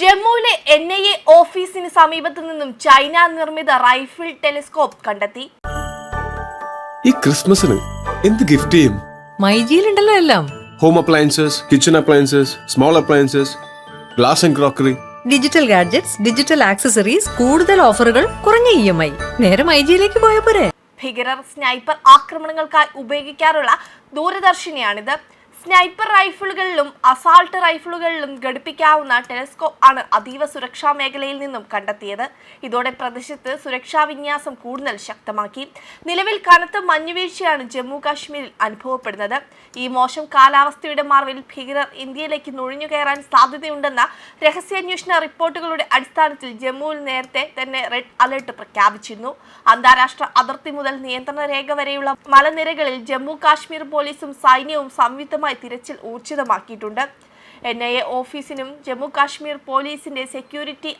ജമ്മുവിലെ N I A ഓഫീസിന് സമീപത്ത് നിന്നും ചൈന നിർമ്മിത റൈഫിൾ ടെലിസ്കോപ്പ് കണ്ടെത്തി. ഈ ക്രിസ്മസിന് എന്ത് ഗിഫ്റ്റ് ചെയ്യും? മൈജിയിലുണ്ടല്ലോ എല്ലാം. Home appliances kitchen appliances small appliances glass and crockery digital gadgets digital accessories കൂടുതൽ ഓഫറുകൾ കുറഞ്ഞ ഇ എം ഐ നേരെ മൈജിയിലേക്ക് പോയ പോരെ. ഭീകരർ സ്നൈപ്പർ ആക്രമണങ്ങൾക്കായി ഉപയോഗിക്കാറുള്ള ദൂരദർശിനിയാണിത്. സ്നൈപ്പർ റൈഫിളുകളിലും അസാൾട്ട് റൈഫിളുകളിലും ഘടിപ്പിക്കാവുന്ന ടെലിസ്കോപ്പ് ആണ് അതീവ സുരക്ഷാ മേഖലയിൽ നിന്നും കണ്ടെത്തിയത്. ഇതോടെ പ്രദേശത്ത് സുരക്ഷാ വിന്യാസം കൂടുതൽ ശക്തമാക്കി. നിലവിൽ കനത്ത മഞ്ഞുവീഴ്ചയാണ് ജമ്മു കാശ്മീരിൽ അനുഭവപ്പെടുന്നത്. ഈ മോശം കാലാവസ്ഥയുടെ മറവിൽ ഭീകരർ ഇന്ത്യയിലേക്ക് നുഴഞ്ഞു കയറാൻ സാധ്യതയുണ്ടെന്ന രഹസ്യാന്വേഷണ റിപ്പോർട്ടുകളുടെ അടിസ്ഥാനത്തിൽ ജമ്മുവിൽ നേരത്തെ തന്നെ റെഡ് അലർട്ട് പ്രഖ്യാപിച്ചിരുന്നു. അന്താരാഷ്ട്ര അതിർത്തി മുതൽ നിയന്ത്രണ രേഖ വരെയുള്ള മലനിരകളിൽ ജമ്മു കാശ്മീർ പോലീസും സൈന്യവും സംയുക്തമായി തിരച്ചിൽ ഊർജിതമാക്കിയിട്ടുണ്ട്. എൻ ഐ എ ഓഫീസിനും ജമ്മു കാശ്മീർ പോലീസിന്റെ സെക്യൂരിറ്റി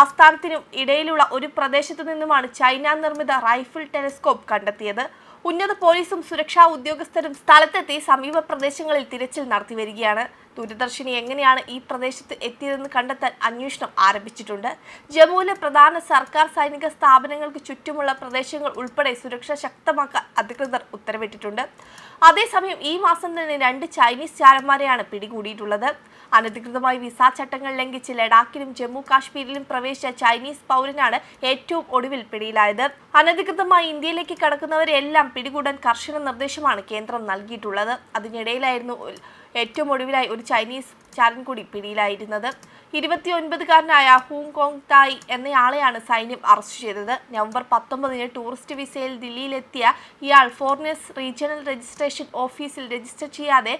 ആസ്ഥാനത്തിനും ഇടയിലുള്ള ഒരു പ്രദേശത്തു നിന്നുമാണ് ചൈന നിർമ്മിത റൈഫിൾ ടെലിസ്കോപ്പ് കണ്ടെത്തിയത്. ഉന്നത പോലീസും സുരക്ഷാ ഉദ്യോഗസ്ഥരും സ്ഥലത്തെത്തി സമീപ പ്രദേശങ്ങളിൽ തിരച്ചിൽ നടത്തി വരികയാണ്. ദൂരദർശിനി എങ്ങനെയാണ് ഈ പ്രദേശത്ത് എത്തിയതെന്ന് കണ്ടെത്താൻ അന്വേഷണം ആരംഭിച്ചിട്ടുണ്ട്. ജമ്മുവിലെ പ്രധാന സർക്കാർ സൈനിക സ്ഥാപനങ്ങൾക്ക് ചുറ്റുമുള്ള പ്രദേശങ്ങൾ ഉൾപ്പെടെ സുരക്ഷ ശക്തമാക്കാൻ അധികൃതർ ഉത്തരവിട്ടിട്ടുണ്ട്. അതേസമയം ഈ മാസം തന്നെ രണ്ട് ചൈനീസ് ചാരന്മാരെയാണ് പിടികൂടിയിട്ടുള്ളത്. അനധികൃതമായി വിസ ചട്ടങ്ങൾ ലംഘിച്ച് ലഡാക്കിലും ജമ്മു കാശ്മീരിലും പ്രവേശിച്ച ചൈനീസ് പൗരനാണ് ഏറ്റവും ഒടുവിൽ പിടിയിലായത്. അനധികൃതമായി ഇന്ത്യയിലേക്ക് കടക്കുന്നവരെല്ലാം പിടികൂടാൻ കർശന നിർദ്ദേശമാണ് കേന്ദ്രം നൽകിയിട്ടുള്ളത്. അതിനിടയിലായിരുന്നു ഏറ്റവും ഒടുവിലായി ഒരു ചൈനീസ് ചാരൻ കൂടി പിടിയിലായിരുന്നത്. ഇരുപത്തിയൊൻപതുകാരനായ ഹോങ്കോങ് തായ് എന്നയാളെയാണ് സൈന്യം അറസ്റ്റ് ചെയ്തത്. നവംബർ പത്തൊമ്പതിന് ടൂറിസ്റ്റ് വിസയിൽ ദില്ലിയിലെത്തിയ ഇയാൾ ഫോറിനേഴ്സ് റീജിയണൽ രജിസ്ട്രേഷൻ ഓഫീസിൽ രജിസ്റ്റർ ചെയ്യാതെ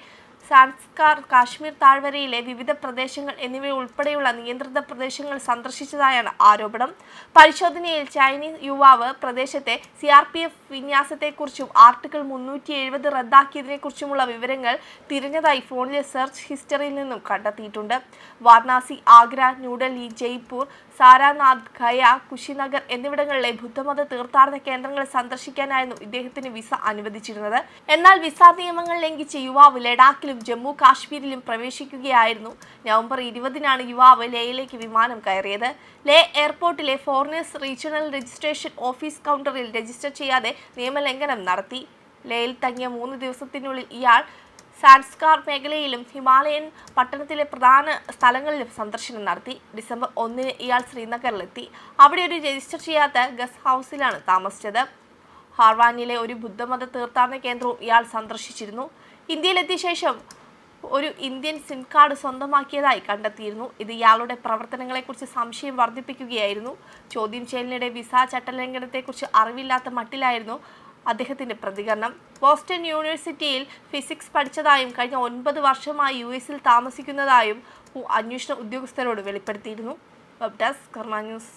സാൻസ്കാർ കാശ്മീർ താഴ്വരയിലെ വിവിധ പ്രദേശങ്ങൾ എന്നിവ ഉൾപ്പെടെയുള്ള നിയന്ത്രിത പ്രദേശങ്ങൾ സന്ദർശിച്ചതായാണ് ആരോപണം. പരിശോധനയിൽ ചൈനീസ് യുവാവ് പ്രദേശത്തെ സി ആർ പി എഫ് വിന്യാസത്തെക്കുറിച്ചും ആർട്ടിക്കിൾ മുന്നൂറ്റി എഴുപത് റദ്ദാക്കിയതിനെക്കുറിച്ചുമുള്ള വിവരങ്ങൾ തിരഞ്ഞതായി ഫോണിലെ സെർച്ച് ഹിസ്റ്ററിയിൽ നിന്നും കണ്ടെത്തിയിട്ടുണ്ട്. വാരണാസി ആഗ്ര ന്യൂഡൽഹി ജയ്പൂർ സാരാനാഥ് ഖയ കുശിനഗർ എന്നിവിടങ്ങളിലെ ബുദ്ധമത തീർത്ഥാടന കേന്ദ്രങ്ങൾ സന്ദർശിക്കാനായിരുന്നു ഇദ്ദേഹത്തിന് വിസ അനുവദിച്ചിരുന്നത്. എന്നാൽ വിസ നിയമങ്ങൾ ലംഘിച്ച് യുവാവ് ലഡാക്കിലും ജമ്മു കാശ്മീരിലും പ്രവേശിക്കുകയായിരുന്നു. നവംബർ ഇരുപതിനാണ് യുവാവ് ലേയിലേക്ക് വിമാനം കയറിയത്. ലേ എയർപോർട്ടിലെ ഫോറിനേഴ്സ് റീജിയണൽ രജിസ്ട്രേഷൻ ഓഫീസ് കൗണ്ടറിൽ രജിസ്റ്റർ ചെയ്യാതെ നിയമലംഘനം നടത്തി. ലേയിൽ തങ്ങിയ മൂന്ന് ദിവസത്തിനുള്ളിൽ ഇയാൾ സാൻസ്കാർ മേഖലയിലും ഹിമാലയൻ പട്ടണത്തിലെ പ്രധാന സ്ഥലങ്ങളിലും സന്ദർശനം നടത്തി. ഡിസംബർ ഒന്നിന് ഇയാൾ ശ്രീനഗറിലെത്തി. അവിടെ ഒരു രജിസ്റ്റർ ചെയ്യാത്ത ഗസ്റ്റ് ഹൗസിലാണ് താമസിച്ചത്. ഹാർവാനിലെ ഒരു ബുദ്ധമത തീർത്ഥാടന കേന്ദ്രവും ഇയാൾ സന്ദർശിച്ചിരുന്നു. ഇന്ത്യയിലെത്തിയ ശേഷം ഒരു ഇന്ത്യൻ സിം കാർഡ് സ്വന്തമാക്കിയതായി കണ്ടെത്തിയിരുന്നു. ഇത് ഇയാളുടെ പ്രവർത്തനങ്ങളെക്കുറിച്ച് സംശയം വർദ്ധിപ്പിക്കുകയായിരുന്നു. ചോദ്യം ചെയ്യലിനിടെ വിസ ചട്ടലംഘനത്തെക്കുറിച്ച് അറിവില്ലാത്ത മട്ടിലായിരുന്നു അദ്ദേഹത്തിന്റെ പ്രതികരണം. ബോസ്റ്റൺ യൂണിവേഴ്സിറ്റിയിൽ ഫിസിക്സ് പഠിച്ചതായും കഴിഞ്ഞ ഒൻപത് വർഷമായി യു എസിൽ താമസിക്കുന്നതായും അന്വേഷണ ഉദ്യോഗസ്ഥരോട് വെളിപ്പെടുത്തിയിരുന്നു. വെബ് ഡെസ്ക് കർമ്മ ന്യൂസ്